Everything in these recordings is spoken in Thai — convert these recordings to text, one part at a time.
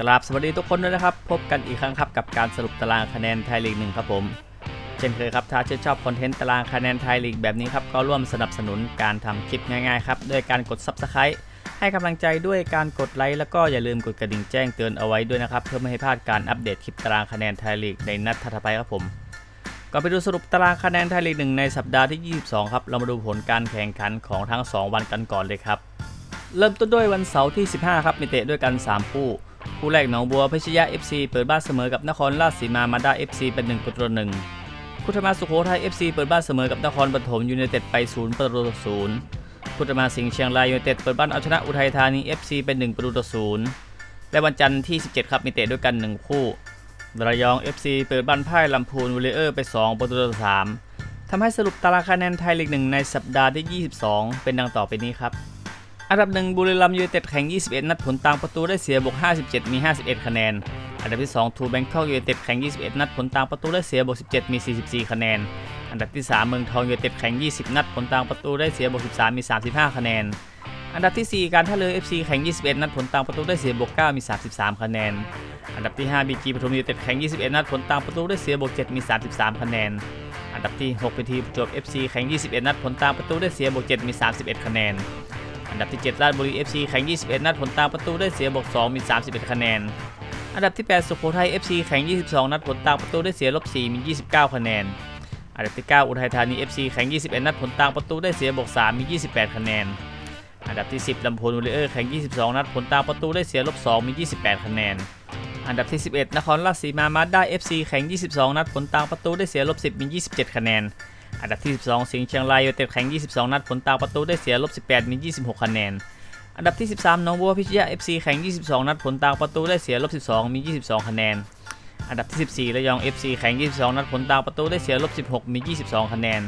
กราบสวัสดีทุกคนด้วยนะครับ พบกันอีกครั้งครับกับการสรุปตารางคะแนนไทยลีกหนึ่งครับผม เช่นเคยครับถ้าชื่นชอบคอนเทนต์ตารางคะแนนไทยลีกแบบนี้ครับก็ร่วมสนับสนุนการทำคลิปง่ายๆครับด้วยการกด Subscribe ให้กำลังใจด้วยการกดไลค์แล้วก็อย่าลืมกดกระดิ่งแจ้งเตือนเอาไว้ด้วยนะครับเพื่อไม่ให้พลาดการอัปเดตคลิปตารางคะแนนไทยลีกในนัดถัดไปครับผมก็ไปดูสรุปตารางคะแนนไทยลีกหนึ่งในสัปดาห์ที่ 22 ครับ เรามาดูผลการแข่งขันของทั้ง 2 วันกันก่อนเลยครับ เริ่มต้นด้วยวันเสาร์ที่ 15 ครับมีเตะด้วยกัน 3 คู่ คู่แรกหนองบัวพิชยะ FC เปิดบ้านเสมอกับนครราชสีมามาด้า FC เป็น1ประตูหนึ่งพุทธมาสุโขทัย FC เปิดบ้านเสมอกับนครปฐมยูไนเต็ดไป0ประตูต่อศูนย์พุทธมาสิงห์เชียงรายยูไนเต็ดเปิดบ้านเอาชนะอุทัยธานี FC เป็น1ประตูต่อศูนย์และวันจันทร์ที่ 17 ครับมีเตะด้วยกัน 1 คู่ระยอง FC เปิดบ้านพ่ายลำพูนวอลเลเยอร์ไป 2 ประตูต่อ3ทำให้สรุปตารางคะแนนไทยลีกหนึ่งในสัปดาห์ที่ 22 เป็นดังต่อไปนี้ครับ อันดับหนึ่งบุรีรัมย์ยูไนเต็ดแข่ง 21 นัดผลต่างประตูได้เสียบวก 57 มี 51 คะแนน อันดับที่2ทูแบงคอกยูไนเต็ดแข่ง 21 นัดผลต่างประตูได้เสียบวก 17 มี 44 คะแนน อันดับที่ 3 เมืองทองยูไนเต็ดแข่ง 20 นัดผลต่างประตูได้เสียบวก 13 มี 35 คะแนน อันดับที่ 4 การท่าเรือ FC แข่ง 21 นัดผลต่างประตูได้เสียบวก 9 มี 33 คะแนน อันดับที่5 BG ปทุมยูไนเต็ดแข่ง 21 นัดผลต่างประตูได้เสียบวก 7 มี 33 คะแนน อันดับที่6เป็นทีมประจวบ FC แข่ง 21 นัดผลต่างประตูได้เสียบวก 7 มี 31 คะแนน อันดับที่ 7 ราชบุรี FC แข่ง 21 นัดผลต่างประตูได้เสียบวก 2 มี 31 คะแนน อันดับที่ 8 สุโขทัย FC แข่ง 22 นัดผลต่างประตูได้เสียลบ 4 มี 29 คะแนน อันดับที่ 9 อุทัยธานี FC แข่ง 21 นัดผลต่างประตูได้เสียบวก 3 มี 28 คะแนน อันดับที่ 10ลำพูนวอลเลเยอร์แข่ง 22 นัดผลต่างประตูได้เสียลบ 2 มี 28 คะแนน อันดับที่ 11 นครราชสีมามาด้า FC แข่ง 22 นัดผลต่างประตูได้เสียลบ 10 มี 27 คะแนน อันดับที่ 12 สิงห์เชียงรายยูไนเต็ดแข่ง 22 นัดผลต่างประตูได้เสียลบ 18 มี 26 คะแนน อันดับที่ 13หนองบัวพิชยะ FC แข่ง 22 นัดผลต่างประตูได้เสียลบ 12 มี 22 คะแนน อันดับที่ 14 ระยอง FC แข่ง 22 นัดผลต่างประตูได้เสียลบ 16 มี 22 คะแนน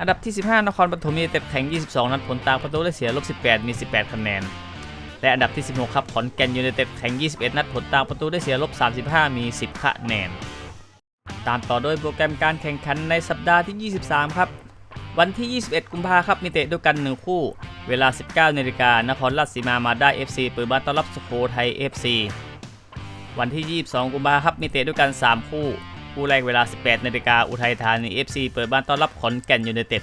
อันดับที่ 15 นครปฐมยูไนเต็ดแข่ง 22 นัดผลต่างประตูได้เสียลบ 18 มี 18 คะแนน และอันดับที่ 16 ครับขอนแก่นยูไนเต็ดแข่ง 21 นัดผลต่าประตูได้เสียลบ 35 มี 10 คะแนน ตามต่อด้วยโปรแกรมการแข่งขันในสัปดาห์ที่ 23 ครับ วันที่ 21 กุมภาครับมีเตะด้วยกัน 1 คู่ เวลา 19นาฬิกานครราชสีมามาได้ FC เปิดบ้านต้อนรับสุโขทัย FC วันที่ 22 กุมภาครับมีเตะด้วยกัน 3 คู่ คู่แรกเวลา 18นาฬิกาอุทัยธานี FC เปิดบ้านต้อนรับขอนแก่นยูไนเต็ด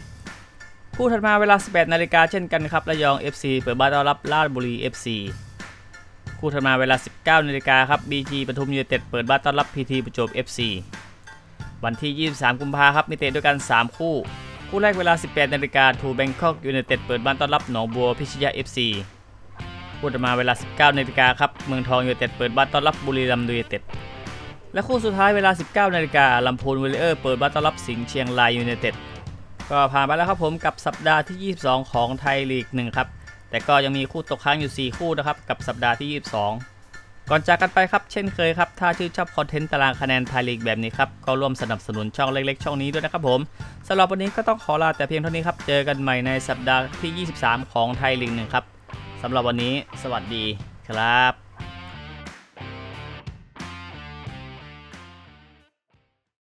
คู่ถัดมาเวลา 18นาฬิกาเช่นกันครับระยอง FC เปิดบ้านต้อนรับราชบุรี FC คู่ถัดมาเวลา 19นาฬิกาครับ BG ปทุมยูไนเต็ดเปิดบ้านต้อนรับ PT ประจวบ FC วันที่ 23 กุมภาครับมีเตะด้วยกัน 3 คู่ คู่แรกเวลา 18นาฬิกาทูแบงคอกยูไนเต็ดเปิดบ้านต้อนรับหนองบัวพิชยะ FC คู่ต่อมาเวลา 19นาฬิกาครับเมืองทองยูไนเต็ดเปิดบ้านต้อนรับบุรีรัมย์ยูไนเต็ดและคู่สุดท้ายเวลา 19นาฬิกาลำพูนวอลเลเยอร์เปิดบ้านต้อนรับสิงห์เชียงรายยูไนเต็ดก็ผ่านไปแล้วครับผมกับสัปดาห์ที่ 22 ของไทยลีก1ครับแต่ก็ยังมีคู่ตกค้างอยู่ 4 คู่นะครับกับสัปดาห์ที่ 22 ก่อนจากกันไปครับเช่นเคยครับ ถ้าชื่นชอบคอนเทนต์ตารางคะแนนไทยลีกแบบนี้ครับ ก็ร่วมสนับสนุนช่องเล็กๆ ช่องนี้ด้วยนะครับผมสำหรับวันนี้ก็ต้องขอลาแต่เพียงเท่านี้ครับ เจอกันใหม่ในสัปดาห์ที่ 23 ของไทยลีกหนึ่งครับสำหรับวันนี้ สวัสดีครับ